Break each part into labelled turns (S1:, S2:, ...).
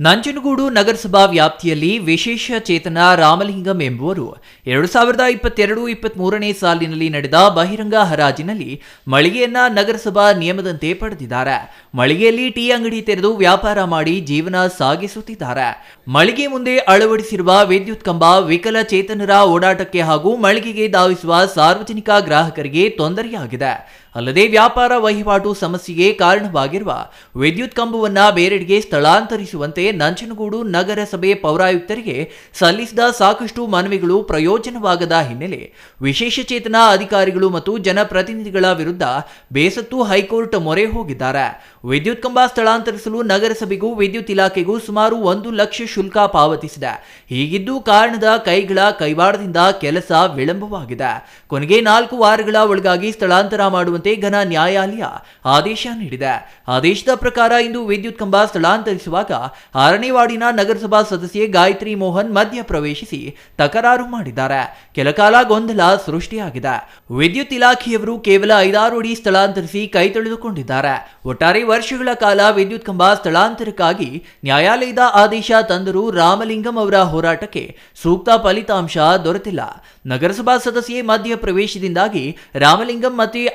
S1: ನಂಜನಗೂಡು ನಗರಸಭಾ ವ್ಯಾಪ್ತಿಯಲ್ಲಿ ವಿಶೇಷ ಚೇತನ ರಾಮಲಿಂಗಂ ಎಂಬುವರು ಎರಡು ಸಾವಿರದ ಇಪ್ಪತ್ತೆರಡು ಇಪ್ಪತ್ತ್ ಮೂರನೇ ಸಾಲಿನಲ್ಲಿ ನಡೆದ ಬಹಿರಂಗ ಹರಾಜಿನಲ್ಲಿ ಮಳಿಗೆಯನ್ನ ನಗರಸಭಾ ನಿಯಮದಂತೆ ಪಡೆದಿದ್ದಾರೆ. ಮಳಿಗೆಯಲ್ಲಿ ಟೀ ಅಂಗಡಿ ತೆರೆದು ವ್ಯಾಪಾರ ಮಾಡಿ ಜೀವನ ಸಾಗಿಸುತ್ತಿದ್ದಾರೆ. ಮಳಿಗೆ ಮುಂದೆ ಅಳವಡಿಸಿರುವ ವಿದ್ಯುತ್ ಕಂಬ ವಿಕಲಚೇತನರ ಓಡಾಟಕ್ಕೆ ಹಾಗೂ ಮಳಿಗೆಗೆ ಧಾವಿಸುವ ಸಾರ್ವಜನಿಕ ಗ್ರಾಹಕರಿಗೆ ತೊಂದರೆಯಾಗಿದೆ. ಅಲ್ಲದೆ ವ್ಯಾಪಾರ ವಹಿವಾಟು ಸಮಸ್ಯೆಗೆ ಕಾರಣವಾಗಿರುವ ವಿದ್ಯುತ್ ಕಂಬವನ್ನು ಬೇರೆಡೆಗೆ ಸ್ಥಳಾಂತರಿಸುವಂತೆ ನಂಜನಗೂಡು ನಗರಸಭೆ ಪೌರಾಯುಕ್ತರಿಗೆ ಸಲ್ಲಿಸಿದ ಸಾಕಷ್ಟು ಮನವಿಗಳು ಪ್ರಯೋಜನವಾಗದ ಹಿನ್ನೆಲೆ ವಿಶೇಷಚೇತನ ಅಧಿಕಾರಿಗಳು ಮತ್ತು ಜನಪ್ರತಿನಿಧಿಗಳ ವಿರುದ್ಧ ಬೇಸತ್ತು ಹೈಕೋರ್ಟ್ ಮೊರೆ ಹೋಗಿದ್ದಾರೆ. ವಿದ್ಯುತ್ ಕಂಬ ಸ್ಥಳಾಂತರಿಸಲು ನಗರಸಭೆಗೂ ವಿದ್ಯುತ್ ಇಲಾಖೆಗೂ ಸುಮಾರು ಒಂದು ಲಕ್ಷ ಶುಲ್ಕ ಪಾವತಿಸಿದೆ. ಹೀಗಿದ್ದು ಕಾರಣದ ಕೈಗಳ ಕೈವಾಡದಿಂದ ಕೆಲಸ ವಿಳಂಬವಾಗಿದೆ. ಕೊನೆಗೆ ನಾಲ್ಕು ವಾರಗಳ ಒಳಗಾಗಿ ಸ್ಥಳಾಂತರ ಮಾಡುವಂತೆ ಘನ ನ್ಯಾಯಾಲಯ ಆದೇಶ ನೀಡಿದೆ. ಆದೇಶದ ಪ್ರಕಾರ ಇಂದು ವಿದ್ಯುತ್ ಕಂಬ ಸ್ಥಳಾಂತರಿಸುವಾಗ ಆರನೇ ನಗರಸಭಾ ಸದಸ್ಯೆ ಗಾಯತ್ರಿ ಮೋಹನ್ ಮಧ್ಯ ಪ್ರವೇಶಿಸಿ ತಕರಾರು ಮಾಡಿದ್ದಾರೆ. ಕೆಲಕಾಲ ಗೊಂದಲ ಸೃಷ್ಟಿಯಾಗಿದೆ. ವಿದ್ಯುತ್ ಇಲಾಖೆಯವರು ಕೇವಲ ಐದಾರು ಅಡಿ ಸ್ಥಳಾಂತರಿಸಿ ಕೈ ತೊಳೆದುಕೊಂಡಿದ್ದಾರೆ. ಒಟ್ಟಾರೆ ವರ್ಷಗಳ ಕಾಲ ವಿದ್ಯುತ್ ಕಂಬ ಸ್ಥಳಾಂತರಕ್ಕಾಗಿ ನ್ಯಾಯಾಲಯದ ಆದೇಶ ತಂದರೂ ರಾಮಲಿಂಗಂ ಅವರ ಹೋರಾಟಕ್ಕೆ ಸೂಕ್ತ ಫಲಿತಾಂಶ ದೊರೆತಿಲ್ಲ. ನಗರಸಭಾ ಸದಸ್ಯೆ ಮಧ್ಯ ಪ್ರವೇಶದಿಂದಾಗಿ ರಾಮಲಿಂಗಂ ಮತ್ತೆ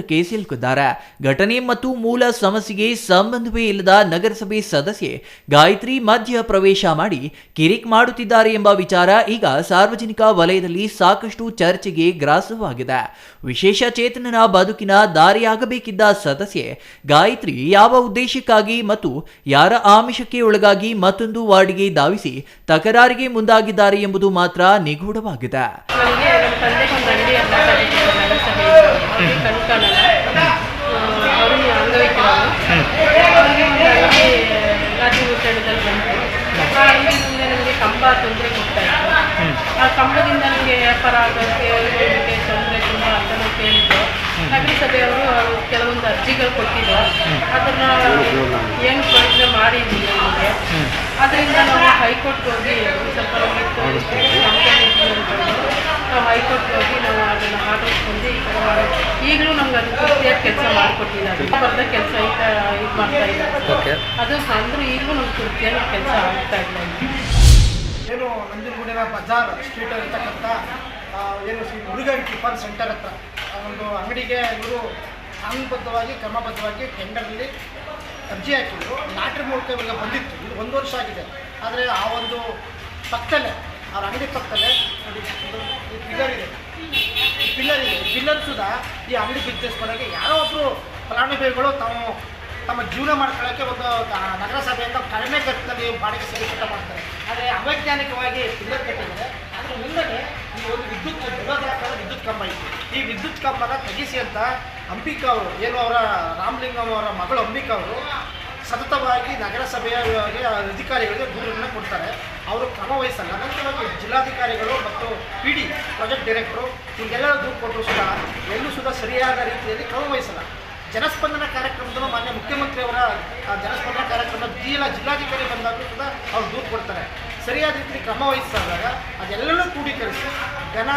S1: ಅತಂತ್ರಕ್ಕೆ ಸಿಲುಕಿದ್ದಾರೆ ಘಟನೆ ಮತ್ತು ಮೂಲ ಸಮಸ್ಯೆಗೆ ಸಂಬಂಧವೇ ಇಲ್ಲದ ನಗರಸಭೆ ಸದಸ್ಯೆ ಗಾಯತ್ರಿ ಮಧ್ಯ ಪ್ರವೇಶ ಮಾಡಿ ಕಿರಿಕ್ ಮಾಡುತ್ತಿದ್ದಾರೆ ಎಂಬ ವಿಚಾರ ಈಗ ಸಾರ್ವಜನಿಕ ವಲಯದಲ್ಲಿ ಸಾಕಷ್ಟು ಚರ್ಚೆಗೆ ಗ್ರಾಸವಾಗಿದೆ. ವಿಶೇಷ ಚೇತನನ ಬದುಕಿನ ದಾರಿಯಾಗಬೇಕಿದ್ದ ಸದಸ್ಯೆ ಗಾಯತ್ರಿ ಯಾವ ಉದ್ದೇಶಕ್ಕಾಗಿ ಮತ್ತು ಯಾರ ಆಮಿಷಕ್ಕೆ ಒಳಗಾಗಿ ಮತ್ತೊಂದು ವಾರ್ಡ್ಗೆ ಧಾವಿಸಿ ತಕರಾರಿಗೆ ಮುಂದಾಗಿದ್ದಾರೆ ಎಂಬುದು ಮಾತ್ರ ನಿಗೂಢವಾಗಿದೆ.
S2: ಕಣ್ಕಾಣಲ್ಲ ಅವರು ಅಂಗವಿಕಲರು ಅಂಗಡಿ ರಾಜ್ಯ ಬಂತು. ಆ ಅಂಗಡಿಯಿಂದ ನನಗೆ ಕಂಬ ತೊಂದರೆ ಕೊಡ್ತಾ ಇತ್ತು. ಆ ಕಂಬದಿಂದ ನನಗೆ ವ್ಯಾಪಾರ ಆಗೋಕ್ಕೆ ತೊಂದರೆ ತುಂಬ ಅಂತ ನಾವು ಕೇಳಿದ್ದು ನಗರಸಭೆಯವರು ಕೆಲವೊಂದು ಅರ್ಜಿಗಳು ಕೊಟ್ಟಿದ್ರು. ಅದನ್ನು ಏನು ಪ್ರಯತ್ನ ಮಾಡಿದ್ದೀವಿ ನಮಗೆ. ಅದರಿಂದ ನಾವು ಹೈಕೋರ್ಟ್ಗೆ ಹೋಗಿ ಸ್ವಲ್ಪ ನಮಗೆ ತೋರಿಸ್ತೀವಿ ನಾವು ಹೈಕೋರ್ಟ್ಗೆ ಹೋಗಿ ನಾವು ಅದನ್ನು ಆಧರಿಸ್ಕೊಂಡು ಈ ಥರ ಮಾಡಿ ಈಗಲೂ ನಮ್ಗೆ ಅದು ಪೂರ್ತಿಯಾಗಿ ಕೆಲಸ ಮಾಡಿಕೊಟ್ಟಿದ್ದಾರೆ ಬರ್ದ ಕೆಲಸ ಈಗ ಇದು ಮಾಡ್ತಾ ಇದ್ದಾರೆ ಅದು ಅಂದ್ರೆ ಈಗಲೂ ನಮ್ಗೆ ಪೂರ್ತಿಯಾಗಿ ಕೆಲಸ ಆಗ್ತಾ ಇಲ್ಲ
S3: ಏನು ನಂಜನಗೂಡಿನ ಬಜಾರ್ ಸ್ಟ್ರೀಟ್ ಇರ್ತಕ್ಕಂಥ ಆ, ಏನು ಶ್ರೀ ಮುರುಗನ್ ಟಿಫನ್ ಸೆಂಟರ್ ಹತ್ರ ಆ ಒಂದು ಅಂಗಡಿಗೆ ಇವರು ಕಾನೂನುಬದ್ಧವಾಗಿ ಕ್ರಮಬದ್ಧವಾಗಿ ಟೆಂಡರ್ನಲ್ಲಿ ಅರ್ಜಿ ಹಾಕಿದ್ರು. ಲಾಟ್ರಿ ಮೂಲಕ ಇವಾಗ ಬಂದಿತ್ತು. ಇದು ಒಂದು ವರ್ಷ ಆಗಿದೆ. ಆದರೆ ಆ ಒಂದು ಪಕ್ಕದಲ್ಲೇ ಅವ್ರ ಅಂಗಡಿ ಪಕ್ಕದಲ್ಲೇ ಪಿಲ್ಲರ್ ಇದೆ. ಪಿಲ್ಲರ್ ಇದೆ. ಪಿಲ್ಲರ್ ಸುದ ಈ ಅಂಗಡಿ ಬಿಸ್ನೆಸ್ ಯಾರೋ ಒಬ್ಬರು ಫಲಾನುಭವಿಗಳು ತಾವು ತಮ್ಮ ಜೀವನ ಮಾಡ್ಕೊಳ್ಳೋಕ್ಕೆ ಒಂದು ನಗರಸಭೆಯಿಂದ ಕಡಿಮೆ ಖರ್ಚಿನಲ್ಲಿ ಬಾಡಿಗೆ ಸಿಗುತ್ತ ಮಾಡ್ತಾರೆ. ಆದರೆ ಅವೈಜ್ಞಾನಿಕವಾಗಿ ಪಿಲ್ಲರ್ ಕಟ್ಟಿದ್ದಾರೆ. ಅದರ ಮುಂದೆ ಈ ಒಂದು ವಿದ್ಯುತ್ ಬೃಹದಾಕಾರದ ವಿದ್ಯುತ್ ಕಂಬ ಇತ್ತು ಈ ವಿದ್ಯುತ್ ಕಂಬನ ತೆಗಿಸಿ ಅಂತ ಅಂಬಿಕಾ ಅವರು, ಏನು ಅವರ ರಾಮಲಿಂಗಂ ಅವರ ಮಗಳು ಅಂಬಿಕಾ ಅವರು ಸತತವಾಗಿ ನಗರಸಭೆಯ ಅಧಿಕಾರಿಗಳಿಗೆ ದೂರನ್ನು ಕೊಡ್ತಾರೆ. ಅವರು ಕ್ರಮ ವಹಿಸಲ್ಲ. ನಂತರವಾಗಿ ಜಿಲ್ಲಾಧಿಕಾರಿಗಳು ಮತ್ತು ಪಿ ಡಿ ಪ್ರಾಜೆಕ್ಟ್ ಡೈರೆಕ್ಟರು ಇವರಿಗೆಲ್ಲ ದೂರು ಕೊಟ್ಟರು ಸಹ ಎಲ್ಲೂ ಸುಧಾ ಸರಿಯಾದ ರೀತಿಯಲ್ಲಿ ಕ್ರಮ ವಹಿಸಲ್ಲ. ಜನಸ್ಪಂದನ ಕಾರ್ಯಕ್ರಮದಲ್ಲೂ ಮಾನ್ಯ ಮುಖ್ಯಮಂತ್ರಿಯವರ, ಆ ಜನಸ್ಪಂದನ ಕಾರ್ಯಕ್ರಮ ಜಿಲ್ಲಾ ಜಿಲ್ಲಾಧಿಕಾರಿ ಬಂದಾಗಲೂ ಕೂಡ ಅವ್ರು ದೂರು ಕೊಡ್ತಾರೆ. ಸರಿಯಾದ ರೀತಿಯಲ್ಲಿ ಕ್ರಮ ವಹಿಸಿದಾಗ ಅದೆಲ್ಲವೂ ಕ್ರೋಢೀಕರಿಸಿ ಘನ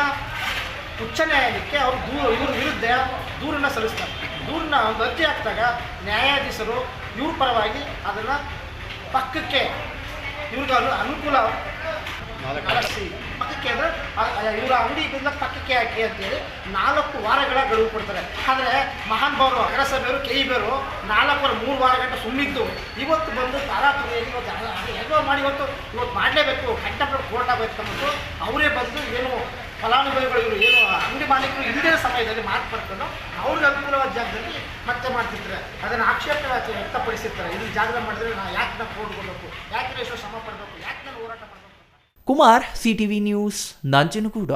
S3: ಉಚ್ಚ ನ್ಯಾಯಾಲಯಕ್ಕೆ ಅವರು ದೂರ, ಇವ್ರ ವಿರುದ್ಧ ದೂರನ್ನು ಸಲ್ಲಿಸ್ತಾರೆ. ದೂರನ್ನ ಒಂದು ಅರ್ಜಿ ಹಾಕಿದಾಗ ನ್ಯಾಯಾಧೀಶರು ಇವ್ರ ಪರವಾಗಿ ಅದನ್ನು ಪಕ್ಕಕ್ಕೆ ಇವ್ರಿಗೆ ಅನು ಅನುಕೂಲ ಮಾಡಿಸಿ ಪಕ್ಕಕ್ಕೆ ಅಂದರೆ ಇವರ ಅಂಗಡಿ ಇದರಿಂದ ಪಕ್ಕಕ್ಕೆ ಹಾಕಿ ಅಂತೇಳಿ ನಾಲ್ಕು ವಾರಗಳ ಗಡುವು ಕೊಡ್ತಾರೆ. ಆದರೆ ಮಹಾನ್ ಭಾವರು ನಗರಸಭೆಯವರು ಕೆ ಬೇರು ನಾಲ್ಕು ವಾರ ಮೂರು ವಾರ ಗಂಟೆ ಸುಮ್ಮಿದ್ದು. ಇವತ್ತು ಬಂದು ತಾರಾಪುರಿಯಲ್ಲಿ ಇವತ್ತು ಹೇಗೋ ಮಾಡಿ ಇವತ್ತು ಇವತ್ತು ಮಾಡಲೇಬೇಕು. ಕಂಟೆಂಪ್ಟ್ ಕೋರ್ಟ್ ಆಗಬೇಕು ಅನ್ನೋದು. ಅವರೇ ಬಂದು ಏನು ಫಲಾನುಭವಿಗಳು ಇವರು ಏನು ಅಂಗಡಿ ಮಾಲೀಕರು ಹಿಂದಿನ ಸಮಯದಲ್ಲಿ ಮಾತು ಪಡ್ಕೊಂಡು ಅವ್ರಿಗೆ ಅನುಕೂಲವಾದ ಜಾಗದಲ್ಲಿ ಮತ್ತೆ ಮಾಡ್ತಿರ್ತಾರೆ. ಅದನ್ನು ಆಕ್ಷೇಪ ವ್ಯಕ್ತಪಡಿಸಿರ್ತಾರೆ. ಇದು ಜಾಗದ ಮಾಡಿದ್ರೆ ನಾವು ಯಾಕೆ ನಾವು ಕೋರ್ಟ್ ಕೊಡಬೇಕು ಯಾಕೆ ಎಷ್ಟು ಶ್ರಮ ಪಡಬೇಕು? ಯಾಕೆ ನಾನು ಹೋರಾಟ ಮಾಡಬೇಕು
S1: ಕುಮಾರ್ ಸಿಟಿವಿ ನ್ಯೂಸ್ ನಂಜನಗೂಡ.